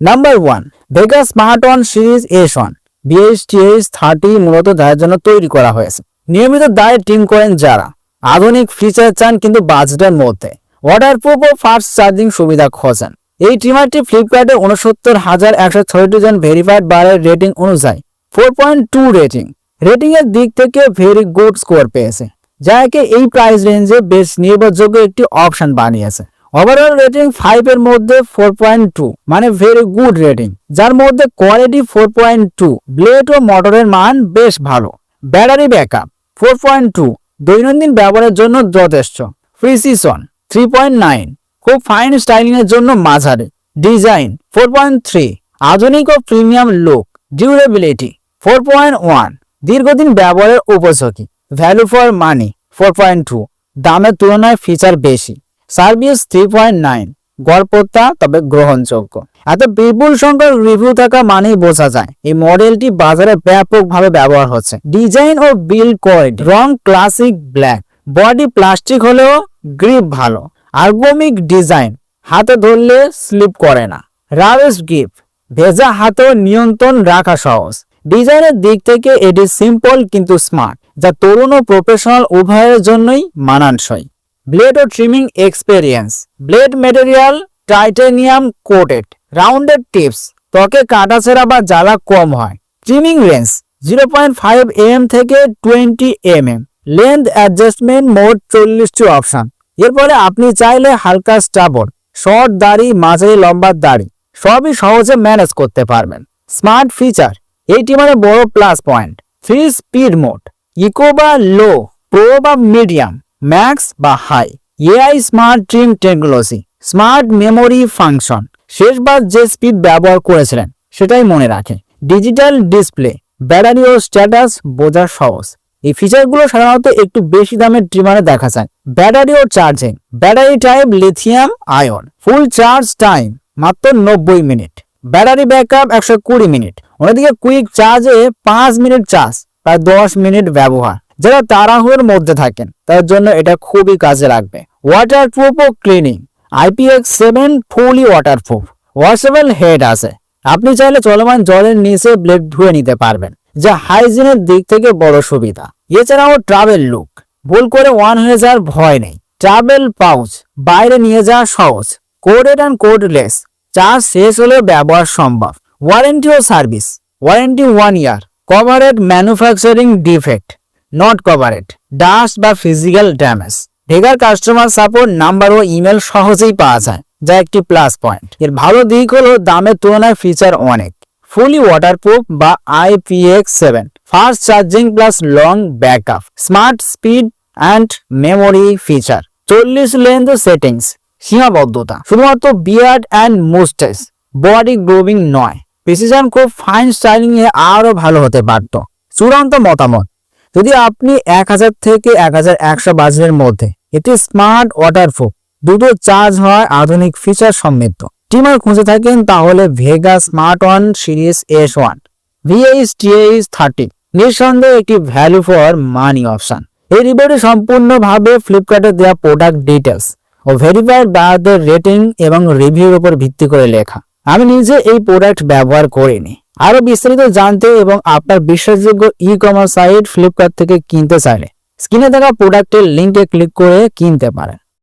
Number one Vega smart one series S one BSTS thirty মূলত যাদের জন্য তৈরি করা হয়েছে। নিয়মিত দায়ে টিম করেন যারা। আধুনিক ফিচার চান কিন্তু বাজেটের মধ্যে। ওয়াটারপ্রুফ ও ফাস্ট চার্জিং সুবিধা খোঁজেন। এই ট্রিমারটি ফ্লিপকার্টে উনসত্তর হাজার একশো ছয়টি জন ভেরিফাইড বারের রেটিং অনুযায়ী four point two rating rating এর দিক থেকে ভেরি গুড স্কোর পেয়েছে যা একে এই প্রাইস রেঞ্জে বেশ নির্ভরযোগ্য একটি অপশন বানিয়েছে। ওভারঅল রেটিং ফাইভ এর মধ্যে ফোর পয়েন্ট টু মানে ভেরি গুড রেটিং যার মধ্যে quality four point two blade ও মোটরের মান বেশ ভালো। Battery backup four point two দৈনন্দিন ব্যবহারের জন্য যথেষ্ট। প্রিসিশন থ্রি পয়েন্ট নাইন খুব ফাইন স্টাইলিং এর জন্য মাঝারি। ডিজাইন ফোর পয়েন্ট থ্রি আধুনিক ও premium look durability four point one দীর্ঘদিন ব্যবহারের উপযোগী। Value for money four point two দামের তুলনায় ফিচার বেশি। সার্ভিস থ্রি পয়েন্ট নাইন গড়পত্তা তবে গ্রহণযোগ্য। এত বিপুল সংখ্যক রিভিউ থাকা মানেই বোঝা যায়, এই মডেলটি বাজারে ব্যাপকভাবে ব্যবহার হচ্ছে। ডিজাইন ও বিল্ড কোয়ালিটি রং ক্লাসিক ব্ল্যাক বডি প্লাস্টিক হলেও গ্রিপ ভালো আর্গোমিক ডিজাইন হাতে ধরলে স্লিপ করে না। রাবেশ গিফট ভেজা হাতেও নিয়ন্ত্রণ রাখা সহজ। ডিজাইনের দিক থেকে এটি সিম্পল কিন্তু স্মার্ট যা তরুণ ও প্রফেশনাল উভয়ের জন্যই মানানসই। ব্লেড ও trimming experience blade material titanium coated rounded tips ত্বকে কাটাছেড়া বা জ্বালা কম হয়। Trimming range zero point five M থেকে twenty M M length adjustment mode চল্লিশটি অপশান এরপরে আপনি চাইলে হালকা স্টাবল শর্ট দাড়ি, মাঝারি, লম্বা দাড়ি, সবই সহজে ম্যানেজ করতে পারবেন। স্মার্ট ফিচার এইটি মানে বড় plus point three speed mode eco বা লো প্রো বা মিডিয়াম ম্যাক্স বা high AI smart trim technology smart memory function শেষবার যে স্পিড ব্যবহার করেছিলেন, সেটাই মনে রাখে। ডিজিটাল ডিসপ্লে ব্যাটারি ও স্ট্যাটাস বোঝা সহজ। এই ফিচারগুলো সাধারণত একটু বেশি দামের ট্রিমারে দেখা যায়। ব্যাটারি ও charging battery type lithium ion full charge time মাত্র নব্বই মিনিট ব্যাটারি ব্যাকআপ একশো কুড়ি মিনিট অন্যদিকে কুইক চার্জে পাঁচ মিনিট চার্জ প্রায় দশ মিনিট ব্যবহার। যারা তাড়াহুড়োর মধ্যে থাকেন তার জন্য এটা খুবই কাজে লাগবে। ওয়াটারপ্রুফ ও cleaning IPX seven fully waterproof washable head আছে। আপনি চাইলে চলমান জলের নিচে ব্লেড ধুয়ে নিতে পারবেন, যা হাইজিনের দিক থেকে বড় সুবিধা। এছাড়াও ট্রাভেল লুক ভুল করে ওয়ান হয়ে যাওয়ার ভয় নেই। ট্রাভেল পাউচ বাইরে নিয়ে যাওয়া সহজ। কোডেড অ্যান্ড কোডলেস চার্জ শেষ হলে ব্যবহার সম্ভব। Warranty O service warranty one year covered manufacturing defect not covered dust বা ফিজিক্যাল ড্যামেজ ভেগার কাস্টমার সাপোর্ট নাম্বার ও ইমেল সহজেই পাওয়া যায়, যা একটি প্লাস পয়েন্ট এর ভালো দিক হলো দামের তুলনায় ফিচার অনেক। ফুলি ওয়াটারপ্রুফ বা IPX seven fast charging plus long backup smart speed and memory feature চল্লিশ লেন্থ সেটিংস সীমাবদ্ধতা। শুধুমাত্র beard and moustache body grooming নয়। প্রিসিশন খুব ফাইন স্টাইলিং এ আরও ভালো হতে পারত। চূড়ান্ত মতামত। যদি আপনি এক হাজার থেকে এক হাজার একশো বাজেটের মধ্যে এটি স্মার্ট ওয়াটারপ্রুফ দুটো চার্জ হয় আধুনিক ফিচার সমৃদ্ধ। টিমার খুঁজে থাকেন তাহলে Vega smart one series S one VH TH thirty নিঃসন্দেহে একটি ভ্যালু ফর মানি অপশন এই রিভিউটি সম্পূর্ণভাবে ফ্লিপকার্টে দেওয়া প্রোডাক্ট ডিটেলস ও ভেরিফাইড বায়ারদের রেটিং এবং রিভিউর উপর ভিত্তি করে লেখা। আমি নিজে এই প্রোডাক্ট ব্যবহার করিনি। আরও বিস্তারিত জানতে এবং আপনার বিশ্বাসযোগ্য ই কমার্স সাইট ফ্লিপকার্ট থেকে কিনতে চাইলে স্ক্রিনে থাকা প্রোডাক্টের লিঙ্কে ক্লিক করে কিনতে পারেন।